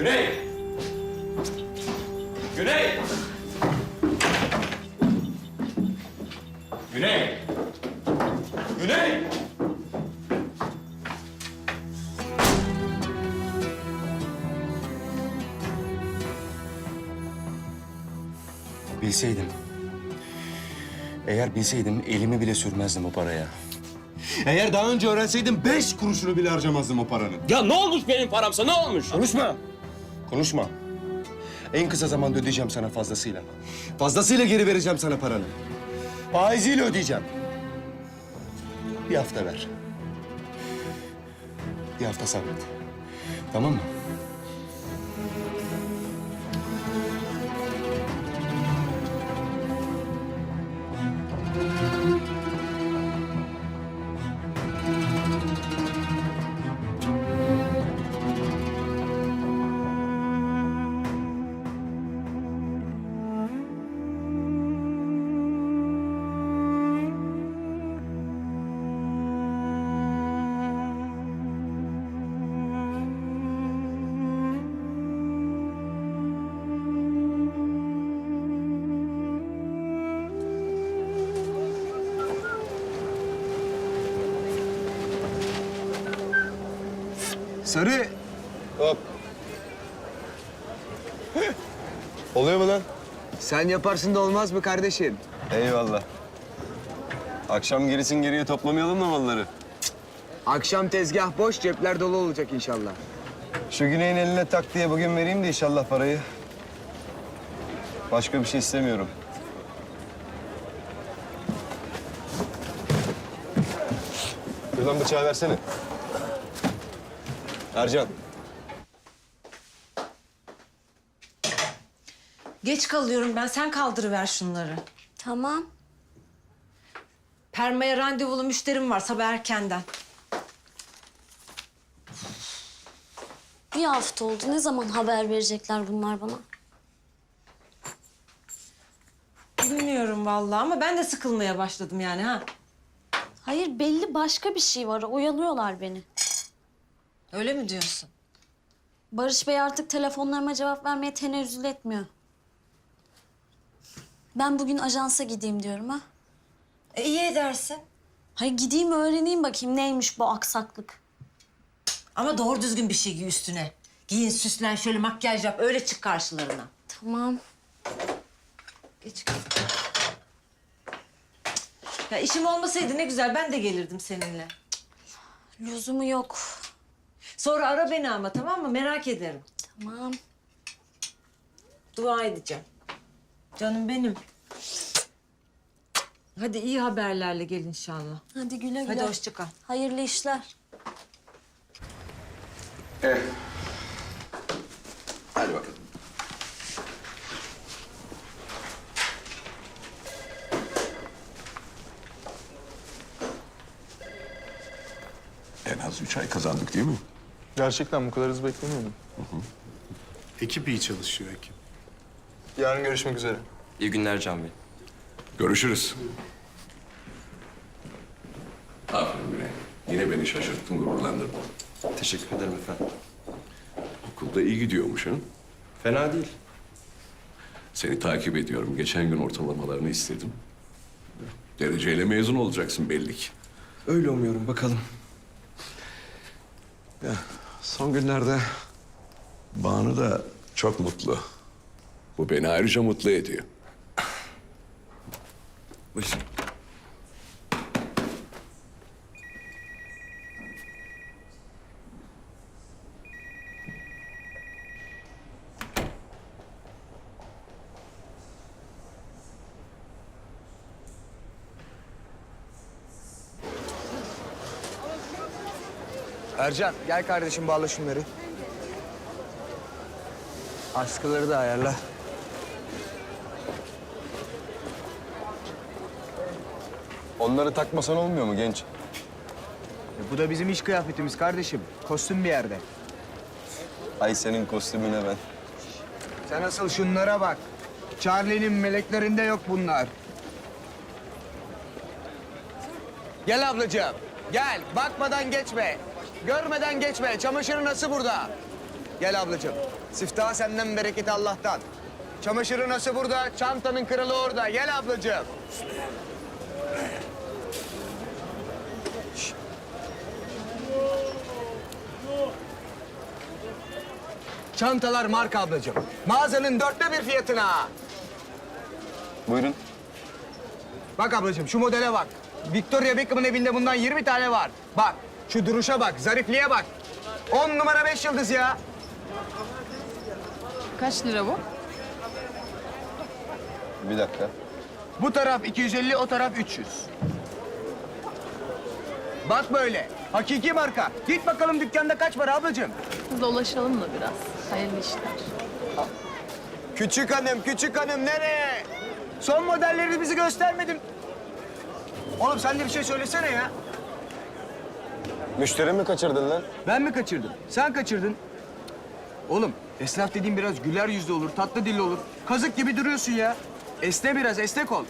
Güney! Güney! Güney! Güney! Bilseydim. Eğer bilseydim elimi bile sürmezdim o paraya. Eğer daha önce öğrenseydim beş kuruşunu bile harcamazdım o paranın. Ya ne olmuş benim paramsa ne olmuş? Konuşma. Konuşma. En kısa zamanda ödeyeceğim sana fazlasıyla. Fazlasıyla geri vereceğim sana paranı. Faiziyle ödeyeceğim. Bir hafta ver. Bir hafta sabret. Tamam mı? Sarı. Hop. Oluyor mu lan? Sen yaparsın da olmaz mı kardeşim? Eyvallah. Akşam gerisin geriye toplamayalım da malları. Akşam tezgah boş, cepler dolu olacak inşallah. Şu güneyin eline tak diye bugün vereyim de inşallah parayı. Başka bir şey istemiyorum. Şuradan bıçağı versene. Ercan. Geç kalıyorum ben. Sen kaldırıver şunları. Tamam. Perma'ya randevulu müşterim var sabah erkenden. Bir hafta oldu. Ne zaman haber verecekler bunlar bana? Bilmiyorum vallahi ama ben de sıkılmaya başladım yani ha. Hayır belli başka bir şey var. Oyalıyorlar beni. Öyle mi diyorsun? Barış Bey artık telefonlarıma cevap vermeye tenezzül etmiyor. Ben bugün ajansa gideyim diyorum ha. E, iyi edersin. Hayır gideyim öğreneyim bakayım neymiş bu aksaklık. Ama doğru düzgün bir şey giy üstüne. Giyin, süslen, şöyle makyaj yap. Öyle çık karşılarına. Tamam. Geç kız. Ya işim olmasaydı ne güzel. Ben de gelirdim seninle. Lüzumu yok. Sonra ara beni ama tamam mı? Merak ederim. Tamam. Dua edeceğim. Canım benim. Hadi iyi haberlerle gel inşallah. Hadi güle güle. Hadi hoşça kal. Hayırlı işler. Hadi bakalım. En az üç ay kazandık değil mi? Gerçekten bu kadar hızlı beklemiyordum. Ekip iyi çalışıyor ekip. Yarın görüşmek üzere. İyi günler Can Bey. Görüşürüz. Aferin Güney. Yine beni şaşırttın, gururlandırdın. Teşekkür ederim efendim. Okulda iyi gidiyormuş ha? Fena değil. Seni takip ediyorum. Geçen gün ortalamalarını istedim. Dereceyle mezun olacaksın belli ki. Öyle umuyorum bakalım. Son günlerde Banu da çok mutlu. Bu beni ayrıca mutlu ediyor. Buyurun. Ercan gel kardeşim bağla şunları. Askıları da ayarla. Onları takmasan olmuyor mu genç? E, bu da bizim iş kıyafetimiz kardeşim. Kostüm bir yerde. Ay senin kostümüne ben. Sen asıl şunlara bak. Charlie'nin meleklerinde yok bunlar. Gel ablacığım. Gel. Bakmadan geçme. Görmeden geçme. Çamaşırı nasıl burada? Gel ablacığım. Siftah senden, bereket Allah'tan. Çamaşırı nasıl burada, çantanın kralı orada. Gel ablacığım. Çantalar marka ablacığım. Mağazanın dörtte bir fiyatına. Buyurun. Bak ablacığım şu modele bak. Victoria Beckham'ın evinde bundan 20 tane var. Bak şu duruşa bak, zarifliğe bak. 10 numara 5 yıldız ya. Kaç lira bu? Bir dakika. Bu taraf 250, o taraf 300. Bak böyle. Hakiki marka. Git bakalım dükkanda kaç var ablacığım. Dolaşalım da biraz. Hayırlı işler. Küçük hanım, küçük hanım nereye? Son modelleri bizi göstermedin. Oğlum sen de bir şey söylesene ya. Müşteri mi kaçırdın lan? Ben mi kaçırdım? Sen kaçırdın. Oğlum esnaf dediğin biraz güler yüzlü olur, tatlı dilli olur. Kazık gibi duruyorsun ya. Esne biraz, esnek ol.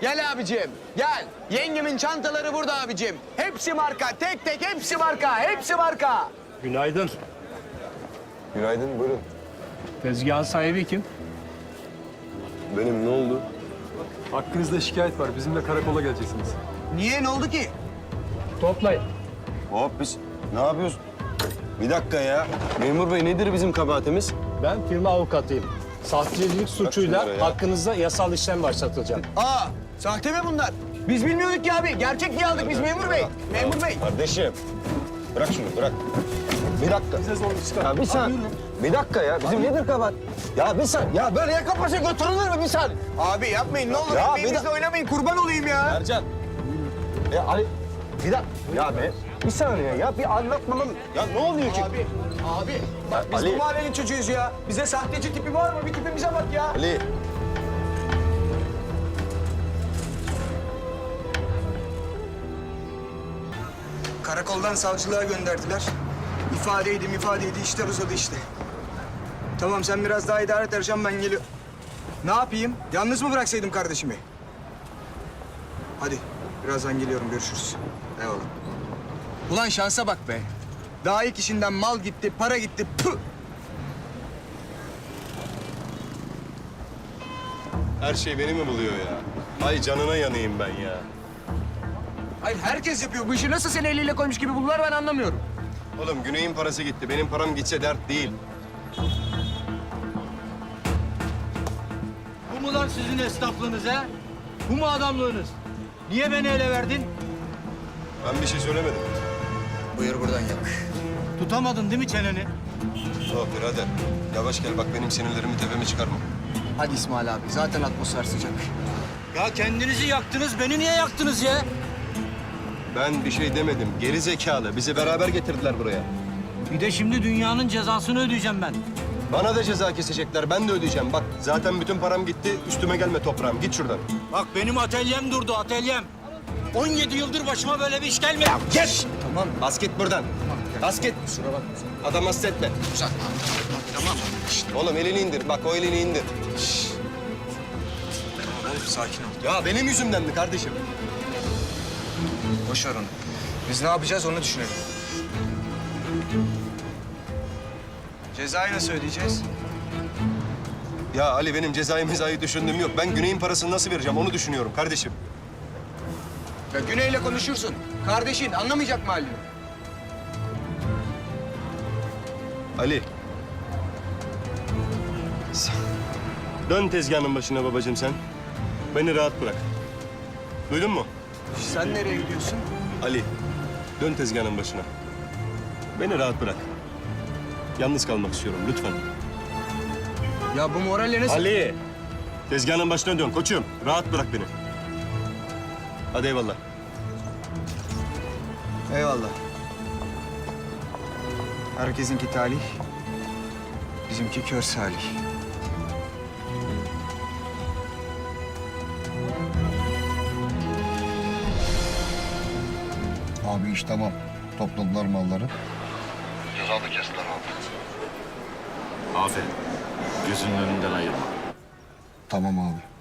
Gel abicim, gel. Yengemin çantaları burada abicim. Hepsi marka, tek tek hepsi marka, hepsi marka. Günaydın. Günaydın, buyurun. Tezgahın sahibi kim? Benim ne oldu? Hakkınızda şikayet var. Bizimle karakola geleceksiniz. Niye, ne oldu ki? Toplayın. Hop biz ne yapıyoruz? Bir dakika ya. Memur bey nedir bizim kabahatimiz? Ben firma avukatıyım. Sahtecilik suçuyla ya. hakkınızda yasal işlem başlatılacak. Aa, sahte mi bunlar? Biz bilmiyorduk ki abi. Gerçek diye aldık biz memur bey. Memur bey. Kardeşim. Bırak şunu bırak. Bir dakika. Bize zorluk çıkar. Ya bir saniye. Bir dakika ya. Bizim nedir kabahat? Ya bir saniye. Ya böyle yaka paşa götürülür mü bir saniye? Abi yapmayın ne olur. Ya bir oynamayın. Kurban olayım ya. Ercan. Ya Ali. Bir dakika. Ya be. Bir saniye ya. Bir anlatmamam. Ya ne oluyor ki? Abi, abi. Bak biz Ali. bu mahallenin çocuğuyuz ya. Bize sahteci tipi var mı? Bir tipimize bak ya. Ali. Karakoldan savcılığa gönderdiler. İfadeydi ifadeydi işler uzadı işte. Tamam sen biraz daha idare et Ercan ben geliyorum. Ne yapayım? Yalnız mı bıraksaydım kardeşimi? Hadi birazdan geliyorum görüşürüz. Eyvallah. Ulan şansa bak be. Daha ilk işinden mal gitti, para gitti. Püh! Her şey beni mi buluyor ya? Ay canına yanayım ben ya. Hayır herkes yapıyor. Bu işi nasıl seni eliyle koymuş gibi buldular ben anlamıyorum. Oğlum Güney'in parası gitti. Benim param gitse dert değil. Bu mu lan sizin esnaflığınız ha? Bu mu adamlığınız? Niye beni ele verdin? Ben bir şey söylemedim. Buyur buradan yak. Tutamadın değil mi çeneni? Oh birader. Yavaş gel bak benim sinirlerimi tepeme çıkarma. Hadi İsmail abi. Zaten atmosfer sıcak. Ya kendinizi yaktınız, beni niye yaktınız ya? Ben bir şey demedim. Geri zekalı. Bizi beraber getirdiler buraya. Bir de şimdi dünyanın cezasını ödeyeceğim ben. Bana da ceza kesecekler. Ben de ödeyeceğim. Bak zaten bütün param gitti. Üstüme gelme toprağım. Git şuradan. Bak benim atelyem durdu, atelyem. 17 yıldır başıma böyle bir iş gelmiyor. Geç! Tamam. Bas git buradan. Bas git. Adam hasta etme. Uzatma. Tamam. Oğlum elini indir. Bak o elini indir. Oğlum sakin ol. Ya benim yüzümden mi kardeşim? Boş ver onu. Biz ne yapacağız onu düşünelim. Cezayı nasıl ödeyeceğiz? Ya Ali benim cezayı mezayı düşündüğüm yok. Ben Güney'in parasını nasıl vereceğim onu düşünüyorum kardeşim. Ya Güney'le konuşursun. Kardeşin anlamayacak mı halini? Ali. Sen- Dön tezgahın başına babacığım sen. Beni rahat bırak. Duydun mu? Sen nereye gidiyorsun? Ali, dön tezgahın başına. Beni rahat bırak. Yalnız kalmak istiyorum lütfen. Ya bu moralle nasıl... Ali! Tezgahın başına dön koçum. Rahat bırak beni. Hadi eyvallah. Eyvallah. Herkesinki talih. Bizimki kör salih. Abi iş tamam. Topladılar malları. Aferin. Gözünün önünden ayırma. Tamam abi.